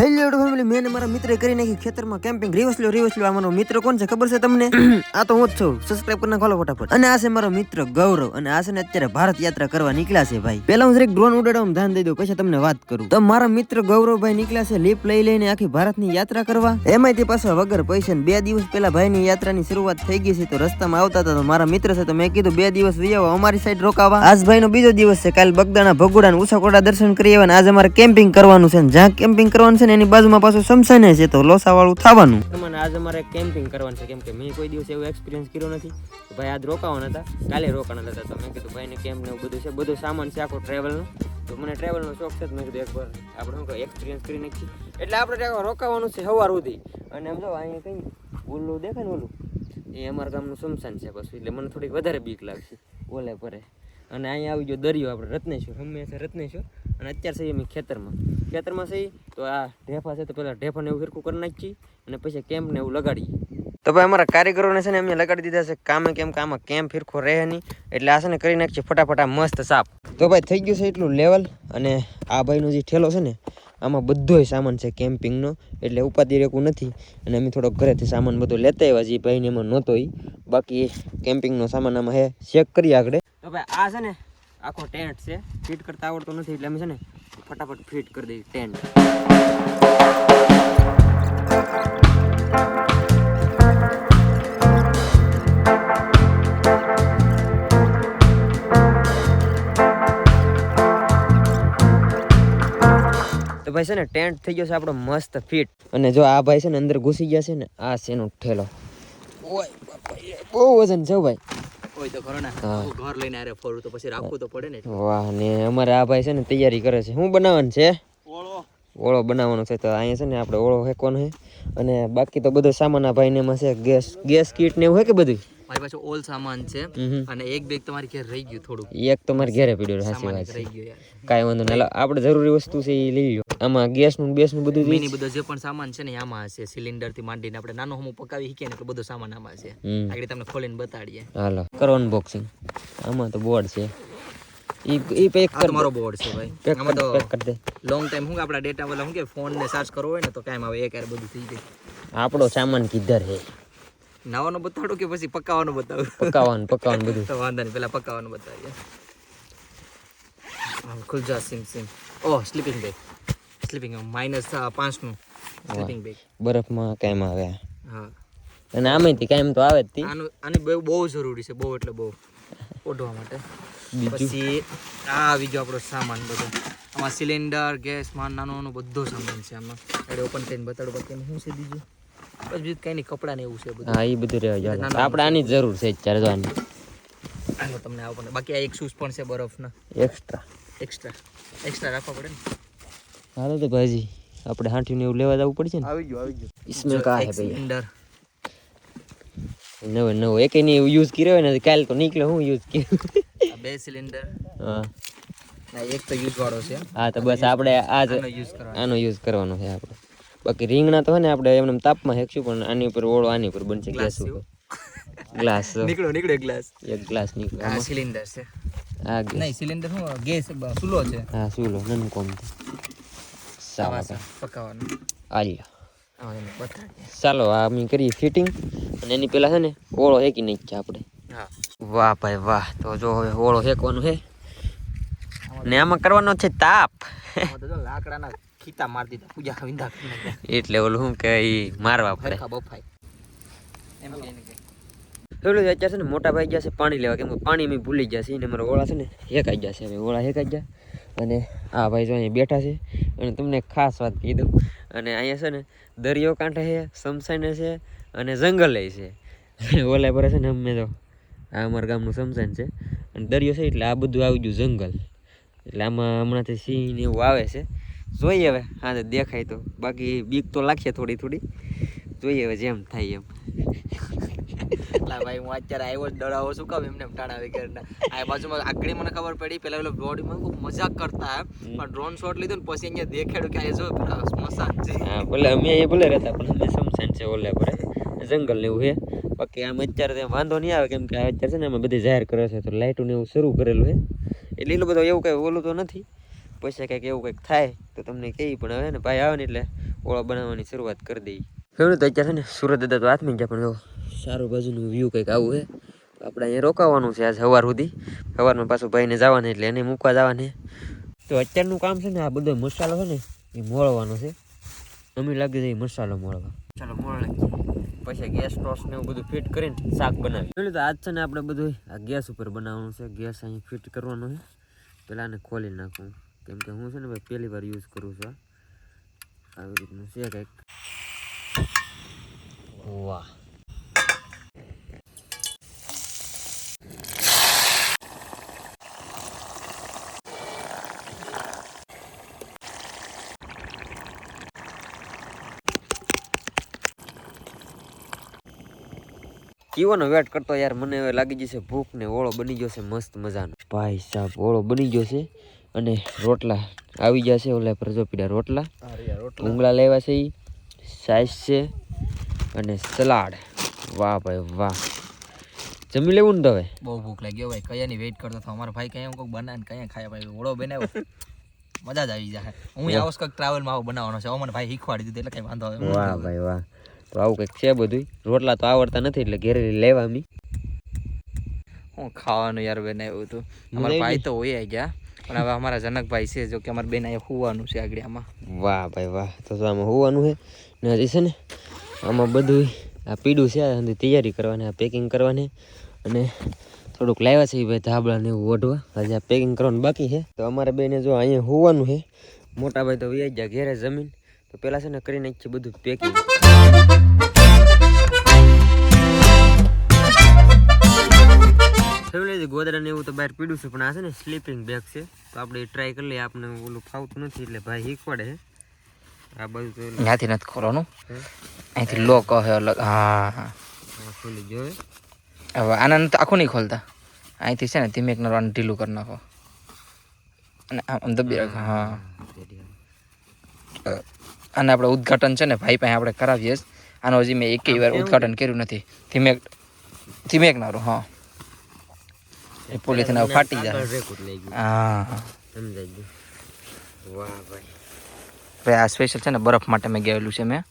Hello family. મેં મારા મિત્રે કરી નાખી ખેતરમાં કેમ્પિંગ. રિવર્સ લો રિવર્સ લો મારો મિત્ર કોણ છે? ખબર છે તમને? આ તો હું જ છું. સબસ્ક્રાઇબ કરી નાખો ફટાફટ. અને આ છે મારો મિત્ર ગૌરવ. અને આ છે ને અત્યારે ભારત યાત્રા કરવા નીકળ્યા છે ભાઈ. પેલા હું એક ડ્રોન ઉડાડવામાં ધ્યાન દઈ દઉં, પછી તમને વાત કરું. તો મારા મિત્ર ગૌરવભાઈ નીકળ્યા છે, લીપ લઈ લઈને આખી ભારતની યાત્રા કરવા. એમાંય તે પાછા વગર પૈસા બે દિવસ પહેલા ભાઈની યાત્રાની શરૂઆત થઈ ગઈ છે. તો રસ્તામાં આવતા હતા તો મારા મિત્ર છે તો મેં કીધું બે દિવસ વી અમારી સાઈડ રોકાવા. આજ ભાઈનો બીજો દિવસ છે. કાલ બગદાણા ભગોડા ને ઉસાકોડા દર્શન કરી આવ્યા અને આજે અમારે કેમ્પિંગ કરવાનું છે જ્યાં કેમ્પિંગ કરવાનું છે ને એની બાજુમાં પાછું સમસાને છે તો લોસા વાળું થવાનું. મને આજે અમારે કેમ્પિંગ કરવાનું છે, કેમ કે મેં કોઈ દિવસ એવો એક્સપિરિયન્સ કર્યો નથી. ભાઈ આજ રોકાવાના હતા, કાલે રોકાવાના હતા તો મેં કીધું ભાઈને કેમ્પ ને એવું બધું છે, બધું સામાન છે, આખો ટ્રેવલનો તો મને ટ્રેવલનો શોખ છે મેં કીધું એકવાર આપણે શું એક્સપિરિયન્સ કરી નાખીએ. એટલે આપણે રોકાવાનું છે સવાર સુધી. અને એમ જો, અહીંયા કઈ ઓલું દેખાય ને ઓલું? એ અમારા ગામનું સમસાન છે બસ, એટલે મને થોડીક વધારે બીક લાગશે. ઓલે પરે અને અહીંયા આવી ગયો દરિયો આપણે રત્નેશ્વર, હંમેશા રત્નેશ્વર. અને અત્યારે સહી અમે ખેતરમાં. ખેતરમાં સહી તો આ ઢેફા છે તો પહેલાં ઢેફાને એવું ફિરકું કરી નાખીએ અને પછી કેમ્પને એવું લગાડીએ. તો ભાઈ અમારા કારીગરોને છે ને અમે લગાડી દીધા છે, કામે કેમ કે આમાં કેમ્પ ફિરખો રહે નહીં, એટલે આ છે ને કરી નાખીએ ફટાફટ મસ્ત સાપ. તો ભાઈ થઈ ગયું છે એટલું લેવલ અને આ ભાઈનો જે ઠેલો છે ને, આમાં બધોય સામાન છે કેમ્પિંગનો એટલે ઉપાધિ રેકું નથી. અને અમે થોડોક ઘરેથી સામાન બધો લેતા આવ્યા જે ભાઈને એમાં નહોતો ઈ. બાકી કેમ્પિંગનો સામાન આમાં હે ચેક કરીએ આગળ. તો ભાઈ આ છે ને આખો ટેન્ટ છે. ફિટ કરતા આવડતો નથી એટલે અમે છે ને ફટાફટ ફિટ કરી દઈએ ટેન્ટ તો ભાઈ છે ને ટેન્ટ થઈ ગયો છે આપણો મસ્ત ફિટ અને જો આ ભાઈ છે ને અંદર ઘૂસી ગયા છે ને, આ છે એનો ઠેલો. ઓય બહુ વજન છે ભાઈ. હોય તો ખરો ને. ઘર લઈને આરે ફરું તો પછી રાખવું તો પડે ને વાહ ને અમારે આ ભાઈ છે ને તૈયારી કરે છે. શું બનાવવાનું છે? ઓળો. ઓળો બનાવવાનો છે તો અહીંયા છે ને આપણે ઓળો ફેંકવાનો છે. અને બાકી તો બધો સામાન આ ભાઈને એમાં છે. ગેસ ગેસ કીટ ને એવું હોય કે બધું મારી પાસે ઓલ સામાન છે. અને એક બેગ તમારી ઘેર રહી ગયું થોડું એક તો મારે ઘેરે પડ્યું સાચી વાત રહી ગયું કાંઈ વાંધો નહીં. આપણે જરૂરી વસ્તુ છે એ લઈ લો આમાં ગેસનું બેસનું બધું મિની બધો જે પણ સામાન છે ને આમાં હશે. સિલિન્ડરથી માંડીને આપણે નાનો હમો પકાવી શીખીએ ને એટલે બધો સામાન આમાં છે આગળ તમને ખોલીને બતાડીએ. હાલો કરો અનબોક્સિંગ આમાં તો બોર્ડ છે. ઈ પેક કર તો મારો બોર્ડ છે ભાઈ. આમાં તો પેક કરી દે. લોંગ ટાઈમ હું આપડા ડેટા વાળા હું કે ફોન ને ચાર્જ કરવો હોય ને તો કાંઈ આવે એક યાર બધું થઈ જાય. આપણો સામાન કિધર હે. નાવાનો બતાડો કે પછી પકાવાનો બતાવું પકાવવાનું પકાવવાનું બધું. તો વાંધો નહીં પેલા પકાવવાનું બતાવીએ. આમ ખુલ જા સિમ. સિમ oh sleeping bag sleeping minus પાંચનું. સ્લીપિંગ બેગ બરફમાં કાંઈ આવે. હા. અને આમેથી કાંઈ તો આવે જ તી. આનું આની બહુ બહુ જરૂરી છે બહુ એટલે બહુ. ઓઢવા માટે. પછી આ આવી ગયો આપણો સામાન બધો. આમાં સિલિન્ડર ગેસ માન નાનો નાનો બધો સામાન છે આમાં. એટલે ઓપન કરીને બતાડો બાકી શું છે બીજું? બસ કઈ નહીં કપડા ને એવું છે બધું. હા એ બધું રહેવા જાય આપણે આની જરૂર છે અત્યારે તમને આવો પણ. બાકી આ એક શૂઝ પણ છે બરફના. એક્સ્ટ્રા એક્સ્ટ્રા એક્સ્ટ્રા રાખવા પડે ને? હાલો તો ભાઈજી આપણે હાંઠી ને એવું લેવા જવું પડશે ને? આવી ગયો આવી ગયો. ઇસમે કા હે ભાઈ? અંદર નવ નવ. એક એની યુઝ કર્યો હોય ને કાલ તો નીકળ્યો હું યુઝ કર્યો? બે સિલિન્ડર હા. એક તો યુઝ વાળો છે. હા તો બસ આપણે આ આનો યુઝ કરવાનો છે આપણે. બાકી રીંગણા તો હોય ને આપણે એમને તાપમાં હેકશું પણ આની ઉપર ઓળો આની ઉપર બનશે ગેસ ઉપર. ગ્લાસ. નીકળો નીકળો ગ્લાસ. એક ગ્લાસ નીકળે. આ સિલિન્ડર છે. આ ગેસ. નહીં સિલિન્ડર શું ગેસ ચૂલો છે? હા સુલો નન કોમ સાવા પકાવવાનું. આલ્યો. ચાલો આ અમે કરીએ ફિટિંગ. અને એની પેલા છે ને ઓળો હેકી નાખીએ આપણે. હા. વાહ ભાઈ વાહ તો જો હવે ઓળો હેકવાનું છે. ને આમાં કરવાનો છે તાપ. લાકડાના ખીતા મારી દીધા પૂજા વિંધા એટલે ઓલું શું કે ઈ મારવા પડે. બફાય. એમ કે પેલું અત્યારે છે ને મોટા ભાઈ ગયા છે પાણી લેવા કેમ કે પાણી મેં ભૂલી ગયા છે એને મારા ઓળા છે ને હેકાઈ ગયા છે હવે ઓળા હેકાઈ ગયા. અને આ ભાઈ જો અહીંયા બેઠા છે અને તમને ખાસ વાત કહી દઉં. અને અહીંયા છે ને દરિયો કાંઠે છે સમસાને છે અને જંગલે છે. અને ઓલા પર છે ને અમે તો આ અમારા ગામનું સમસાન છે. અને દરિયો છે એટલે આ બધું આવી ગયું જંગલ. એટલે આમાં હમણાંથી સિંહ ને એવું આવે છે. જોઈએ હવે. હા દેખાય તો. બાકી બીક તો લાગશે થોડી થોડી. જોઈએ હવે જેમ થાય એમ. ભાઈ હું અત્યારે આવ્યો ડરાવો શું કામ એમને એમ ટાણા વગરના. આ બાજુમાં આગળ મને ખબર પડી પેલા પેલો બોડીમાં ખૂબ મજાક કરતા પણ ડ્રોન શોટ લીધો ને પછી અહીંયા દેખાડ્યું કે આ જો સ્મશાન છે. હા ભલે અમે એ ભલે રહેતા પણ અમે સમસાન છે ઓલે પર જંગલ ને એવું છે. બાકી આમ અત્યારે ત્યાં વાંધો નહીં આવે કેમ કે અત્યારે છે ને અમે બધી જાહેર કરે છે તો લાઇટો ને એવું શરૂ કરેલું છે. એટલે એટલું બધું એવું કંઈ ઓલું તો નથી. પછી કંઈક એવું કંઈક થાય તો તમને કહી પણ હવે ને ભાઈ આવે ને એટલે ઓળો બનાવવાની શરૂઆત કરી દઈએ. ફેવડું તો અત્યારે છે ને સુરત દાદા તો આત્મી ગયા પણ જો સારું બાજુનું વ્યૂ કંઈક આવું છે. આપણે અહીંયા રોકાવાનું છે આજ સવાર સુધી. સવારમાં પાછું ભાઈને જવાને એટલે એને મૂકવા જવાને તો અત્યારનું કામ છે ને આ બધો મસાલો છે ને એ મોળવાનો છે. અમે લાગી જાય મસાલો મોળવા. ચાલો મોળ પછી ગેસ ટોસ ને એવું બધું ફિટ કરીને શાક બનાવી પેલું તો આજ છે ને આપણે બધું આ ગેસ ઉપર બનાવવાનું છે. ગેસ અહીં ફિટ કરવાનો છે. પેલા આને ખોલી નાખું. કેમ કે હું છે ને ભાઈ પહેલી વાર યુઝ કરું છું આવી રીતનું છે કંઈક. વાહ. કીવાનો વેટ કરતો યાર મને હવે લાગી જશે ભૂખ ને ઓળો બની ગયો છે મસ્ત મજાનો. ભાઈ સાહેબ ઓળો બની ગયો છે. અને રોટલા. આવી જશે ઓલા પ્રજોપીડા રોટલા. ઉંગલા લેવા છે એ સાઈઝ છે અને સલાડ. વાહ ભાઈ વાહ. જમી લેવું ને હવે બહુ ભૂખ લાગી ભાઈ. કયાની વેઇટ કરતો હતો? અમારા ભાઈ કયા કોઈક બનાવે કયા ખાયા ભાઈ. ઓળો બનાવ્યો. મજા જ આવી જાય. હું આવો કંઈક ટ્રાવેલમાં આવો બનાવવાનો છે. અમને ભાઈ શીખવાડી દીધું એટલે કઈ વાંધો આવે વાહ ભાઈ વાહ. તો આવું કંઈક છે બધું રોટલા તો આવડતા નથી એટલે ઘેરે લેવા અમી હું ખાવાનું યાર બનાવ્યું હતું. અમારા ભાઈ તો હોય ગયા. પણ હવે અમારા જનકભાઈ છે, જો કે અમારા બેન અહીંયા હોવાનું છે આગળ આમાં. વાહ ભાઈ વાહ, તો આમાં હોવાનું છે. ને હજી છે ને, આમાં બધું આ પીડું છે, આ તૈયારી કરવાની, આ પેકિંગ કરવાની. અને થોડુંક લાવ્યા છે ભાઈ ધાબળા ને એવું ઓઢવા. હજી આ પેકિંગ કરવાનું બાકી છે. તો અમારે બેને જો અહીંયા હોવાનું છે. મોટા ભાઈ તો વ્યાજ ગયા ઘેરે જમીન. તો પહેલાં છે ને કરી નાખીએ બધું પેકિંગ ફેમિલી ગોદડા ને એવું તો બહાર પીડું છે પણ આ છે ને સ્લીપિંગ બેગ છે. તો આપણે ટ્રાય કરી લઈએ આપણે ઓલું ફાવતું નથી એટલે ભાઈ શીખવાડે છે આ બધું ત્યાંથી નથી ખોલવાનું. અહીંથી લો કહે અલગ હા હા ખોલી જોવે હવે આના તો આખું નહીં ખોલતા. અહીંથી છે ને ધીમે કરવાનું ઢીલું કરી નાખો. અને આમ દબી રાખો હા. અને આપણે ઉદઘાટન છે ને ભાઈ પાસે આપણે કરાવીએ આનો હજી મેં એકેય વાર ઉદઘાટન કર્યું નથી. ધીમે ધીમે નારું હા. એ પોલીથીન હવે ફાટી જાય. હા. સમજાઈ વાહ ભાઈ. ભાઈ આ સ્પેશિયલ છે ને બરફ માટે મેં ગયેલું છે મેં.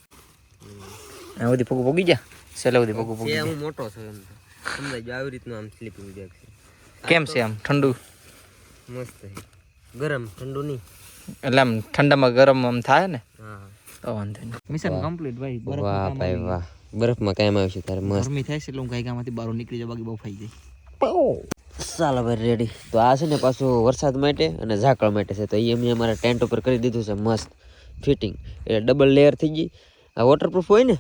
આ બધી પગું પગી ગયા? સેલા બધી પગું પગી હું મોટો છું એમ. સમજાઈ ગયું આવી રીતનું આમ સ્લીપિંગ બેગ છે. કેમ છે આમ? ઠંડુ? મસ્ત ગરમ ઠંડુ નહીં. એટલે આમ ઠંડામાં ગરમ આમ થાય ને? હા. તો વાંધો નહીં. મિશન કમ્પ્લીટ ભાઈ. વાહ ભાઈ વાહ. બરફમાં કાયમ આવશે તારે મસ્ત. ગરમી થાય છે એટલે હું ગાયકામાંથી બહાર નીકળી જવા બાકી બહુ ફાઈ જાય. ચાલો ભાઈ રેડી તો આ છે ને પાછું વરસાદ માટે અને ઝાકળ માટે છે. તો એ અમે અમારા ટેન્ટ ઉપર કરી દીધું છે મસ્ત ફિટિંગ એટલે ડબલ લેયર થઈ ગઈ. આ વોટરપ્રૂફ હોય ને?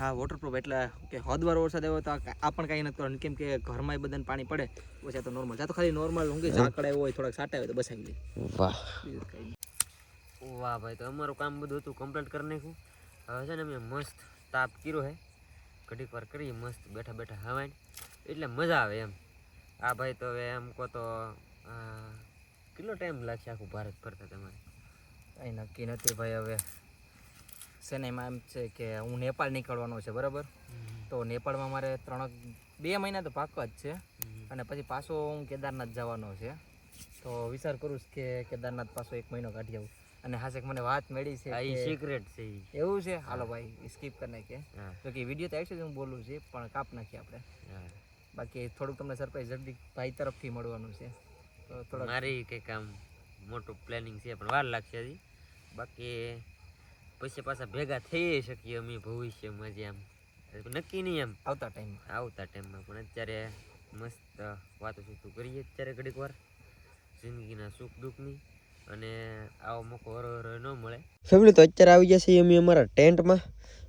હા વોટરપ્રૂફ એટલે કે હદવાર વરસાદ આવ્યો તો આ પણ કાંઈ નથી કરવાનું. કેમ કે ઘરમાં બધાને પાણી પડે પછી તો નોર્મલ તો ખાલી નોર્મલ ઊંઘી ઝાકળ આવ્યો હોય થોડાક સાટા હોય તો બસાવી દે વાહ. વાહ ભાઈ તો અમારું કામ બધું હતું કમ્પ્લીટ કરી નાખ્યું. હવે છે ને અમે મસ્ત તાપ કર્યો હે. ઘડીક વાર કરી મસ્ત બેઠા બેઠા હવાય એટલે મજા આવે એમ. આ ભાઈ તો હવે એમ કહો તો કેટલો ટાઈમ લાગશે આખું ભારત ફરતા તમારે? કંઈ નક્કી નથી ભાઈ હવે. છે ને એમાં એમ છે કે હું નેપાળ નીકળવાનો છે બરાબર? તો નેપાળમાં મારે ત્રણ બે મહિના તો પાકો જ છે. અને પછી પાછો હું કેદારનાથ જવાનો છે. તો વિચાર કરું છું કે કેદારનાથ પાછો એક મહિનો કાઢી આવું. અને હાશે મને વાત મળી છે આ સિક્રેટ છે એવું છે? હાલો ભાઈ સ્કીપ કરી નાખીએ. તો કે વીડિયો તો આવશે જ હું બોલું છું પણ કાપ નાખીએ આપણે. બાકી થોડુંક તમને સરપ્રાઈઝ જલ્દી ભાઈ તરફથી મળવાનું છે. તો થોડાક મારી કંઈક આમ મોટું પ્લાનિંગ છે પણ વાર લાગશે હજી. બાકી પછી પાછા ભેગા થઈ શકીએ અમે ભવિષ્યમાં જે આમ. નક્કી નહીં એમ. આવતા ટાઈમમાં આવતા ટાઈમમાં પણ અત્યારે મસ્ત વાતો શું કરીએ અત્યારે ઘડીક વાર. જિંદગીના સુખ દુઃખની અને આવો મોકો હરો હરો ન મળે. ફેમિલી તો અત્યારે આવી જશે અમે અમારા ટેન્ટમાં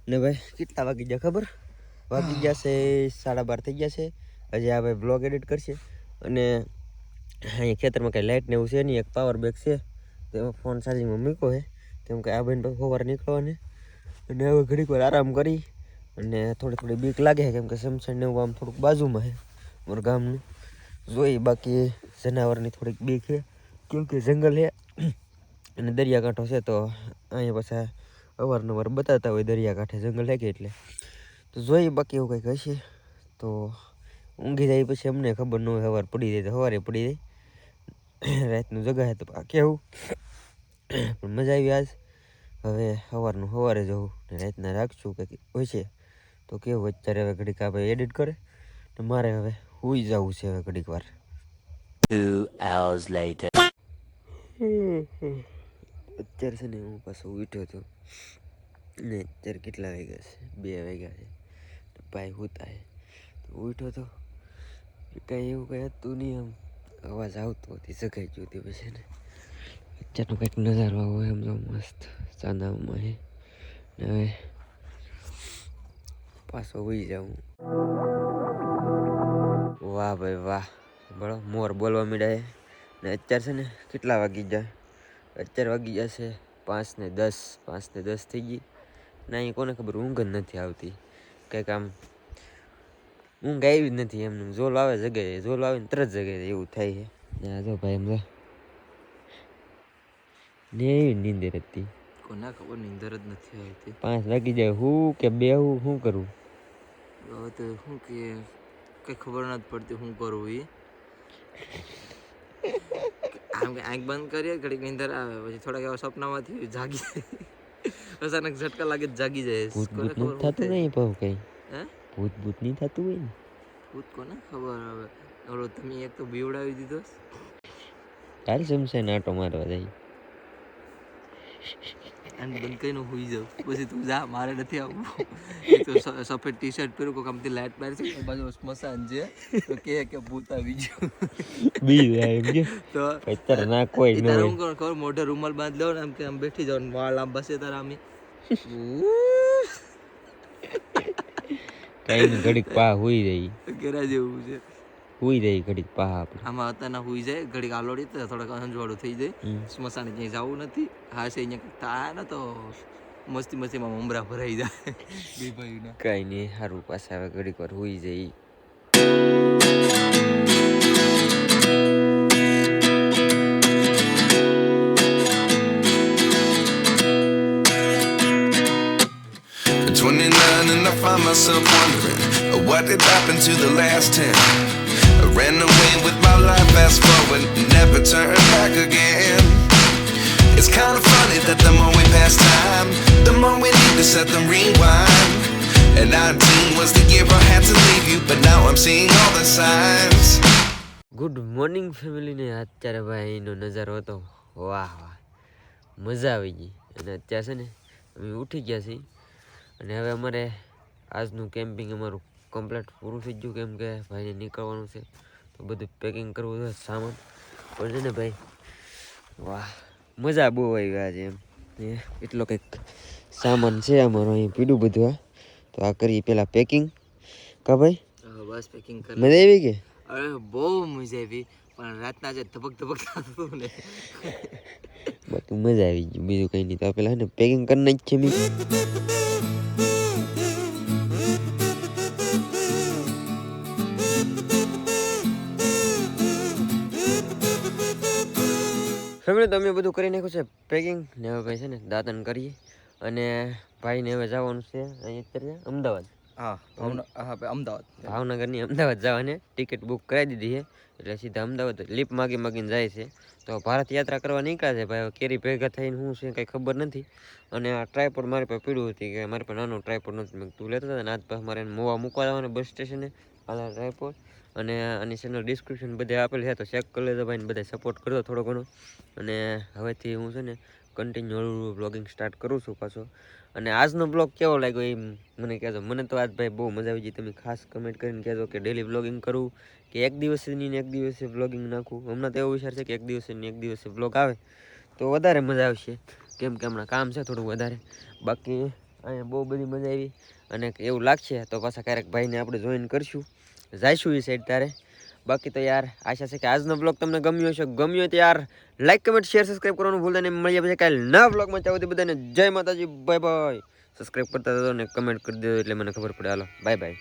ને ભાઈ કેટલા વાગી ગયા ખબર? વાગી જશે સાડા બાર થઈ ગયા છે. હજી આ ભાઈ બ્લોગ એડિટ કરશે. અને અહીંયા ખેતરમાં કાંઈ લાઇટ ને એવું છે નહીં, એક પાવર બેગ છે. તો એમાં ફોન ચાર્જિંગમાં મૂક્યો છે. તેમ કે આ ભાઈને પાસે સવારે નીકળવાને અને હવે ઘડીક વાર આરામ કરી. અને થોડી થોડી બીક લાગે છે, કેમ કે સમસણ ને એવું આમ થોડુંક બાજુમાં છે મારું ગામનું. જોઈ, બાકી જનાવરની થોડીક બીક છે. કેમ કે જંગલ છે અને દરિયાકાંઠો છે, તો અહીંયા પાછા અવારનવાર બતાવતા હોય દરિયાકાંઠે જંગલ હે કે એટલે. તો જોઈએ બાકી એવું કંઈક હશે. તો ઊંઘી જાય પછી અમને ખબર ન હોય સવાર પડી જાય તો સવારે પડી જાય. રાતનું જગાય તો કેવું? પણ મજા આવી આજ. હવે સવારનું સવારે જવું ને રાતના રાખશું કંઈક હોય છે તો કેવું અત્યારે હવે ઘડીક આપણે એડિટ કરે તો મારે હવે હુઈ જવું છે હવે ઘડીક વાર. અત્યારે છે ને હું પાછો ઉઠ્યો હતો ને અત્યારે કેટલા વાગ્યા છે? બે વાગ્યા છે. ભાઈ હુતા છે તો ઉઠ્યો તો કાંઈ એવું કંઈ હતું નહીં આમ અવાજ આવતો હતી સગાઈ ગયું પછી ને અત્યારનો કંઈક નજારો આવો એમ તો મસ્ત ચાંદામાં હે. ને હવે પાછો હોઈ જાઉં. વાહ ભાઈ વાહ. બરો મોર બોલવા માંડ્યા ને અત્યારે છે ને કેટલા વાગી જાય અત્યારે વાગી જશે પાંચ ને દસ. પાંચ ને દસ થઈ ગઈ. ને અહીં કોને ખબર, ઊંઘ જ નથી આવતી. કંઈક આમ ઊંઘ આવી જ નથી એમને. ઝોલ આવે જગ્યાએ ઝોલ આવે ને તરત જગ્યાએ એવું થાય છે. ને જો ભાઈ એમ જો. ને એવી નીંદર હતી. કોના ખબર નીંદર જ નથી આવતી. પાંચ વાગી જાય હું કે બે હું શું કરું? હવે તો શું કે કઈ ખબર નથી પડતી શું કરવું એ આમ કે આંખ બંધ કરીએ ઘડીક નીંદર આવે પછી થોડાક એવા સપનામાંથી જાગી જાય. અચાનક ઝટકા લાગે જાગી જાય. થતું નહીં બહુ કંઈ? હે? ભૂત ભૂત નહીં થતું હોય ને? ભૂત કોને ખબર હવે. ઓલો તમે એક તો બીવડાવી દીધો ચાલ સમશે નાટો મારવા જાય. અને બંધ કરીને હુઈ જાવ પછી તું જા મારે નથી આવવું. તો સફેદ ટી શર્ટ પહેરું કોઈ આમથી લાઈટ મારે છે એ બાજુ સ્મશાન છે. તો કે કે ભૂત આવી ગયું. બી એમ કે. તો અત્યારે ના કોઈ ન તારે હું ખબર? મોઢે રૂમાલ બાંધ લો ને આમ કે આમ બેઠી જાવ વાળ આમ બસે તારા આમ કઈ ઘડીક પા હુઈ જાય ઘેરા જેવું છે. હુઈ જાય ઘડીક પા આપણે. આમાં અત્યારના હુઈ જાય ઘડીક આલોડી તો થોડાક અંજવાળું થઈ જાય. સ્મશાને ક્યાંય જવું નથી. હા છે અહીંયા કરતા થાય ને તો મસ્તી મસ્તીમાં મમરા ભરાઈ જાય. બે ભાઈના કઈ નહીં સારું પાછા હવે ઘડીક વાર હુઈ જાય uh, what did happen to the last 10. I ran away with my life, fast forward, never turn back again. It's kind of funny that the more we pass time, the more we need to set the rewind. And 19 was the year I had to leave you, but now I'm seeing all the signs. Good morning ફેમિલીને અત્યારે ભાઈ એનો નજારો હતો વાહ વાહ મજા આવી ગઈ અને અત્યારે છે ને અમે ઉઠી ગયા છીએ અને હવે અમારે આજનું કેમ્પિંગ અમારું કમ્પ્લીટ પૂરું થઈ ગયું કેમ કે ભાઈને નીકળવાનું છે. તો બધું પેકિંગ કરવું છે સામાન. પણ છે ને ભાઈ વાહ મજા બહુ આવી આજે એમ. એટલો કંઈક સામાન છે અમારો અહીં પીડું બધું આ તો આ કરીએ પહેલાં પેકિંગ કા ભાઈ? બસ પેકિંગ કરી. મજા આવી કે? અરે બહુ મજા આવી. પણ રાતના જે ધબક ધબક થતું ને. બાકી મજા આવી ગઈ બીજું કઈ નહીં. તો પેલા ને પેકિંગ કરી નાખી ફેમિલી તમે બધું કરી નાખ્યું છે. પેકિંગ ને હવે ભાઈ છે ને દાદન કરીએ. અને ભાઈને હવે જવાનું છે અત્યારે અમદાવાદ. હા અમદાવાદ. ભાવનગરની અમદાવાદ જવાની ટિકિટ બુક કરાવી દીધી છે. એટલે સીધા અમદાવાદ લીપ માગી માગીને જાય છે. તો ભારત યાત્રા કરવા નીકળ્યા છે ભાઈ. કેરી ભેગા થઈને શું છે કંઈ ખબર નથી. અને આ ટ્રાયપોડ મારી પાસે પીડું હતી કે મારી પાસે નાનું ટ્રાયપોડ નથી તું લેતો હતા ને આજ પાસે મારે મોવા મૂકવા જવાનું બસ સ્ટેશને આ ટ્રાયપોડ અને આની ચેનલ ડિસ્ક્રિપ્શન બધે આપેલ છે, તો ચેક કરી લેજો ભાઈને બધા સપોર્ટ કરજો થોડો ઘણો. અને હવેથી હું છે ને કન્ટિન્યુ બ્લોગિંગ સ્ટાર્ટ કરું છું પાછો. અને આજનો બ્લોગ કેવો લાગ્યો એ મને કહેજો. મને તો આજ ભાઈ બહુ મજા આવી ગઈ. તમે ખાસ કમેન્ટ કરીને કહેજો કે ડેલી બ્લોગિંગ કરું કે એક દિવસની ને એક દિવસે બ્લોગિંગ નાખું. હમણાં તો એવો વિચાર છે કે એક દિવસે ને એક દિવસે બ્લોગ આવે તો વધારે મજા આવશે. કેમ કે હમણાં કામ છે થોડું વધારે. બાકી અહીંયા બહુ બધી મજા આવી અને એવું લાગશે તો પાછા ક્યારેક ભાઈને આપણે જોઈન કરશું. જઈશું એ સાઈડ તારે. બાકી તો યાર, આશા છે કે આજનો બ્લોગ તમને ગમ્યો હશે. ગમ્યો તો યાર લાઈક કમેન્ટ શેર સબસ્ક્રાઈબ કરવાનું ભૂલતા નહીં. મળીએ પછી કાલે નવા બ્લોગમાં ચાવું બધાને જય માતાજી. બાય બાય સબસ્ક્રાઈબ કરતા હતો અને કમેન્ટ કરી દેજો એટલે મને ખબર પડે. હાલો બાય બાય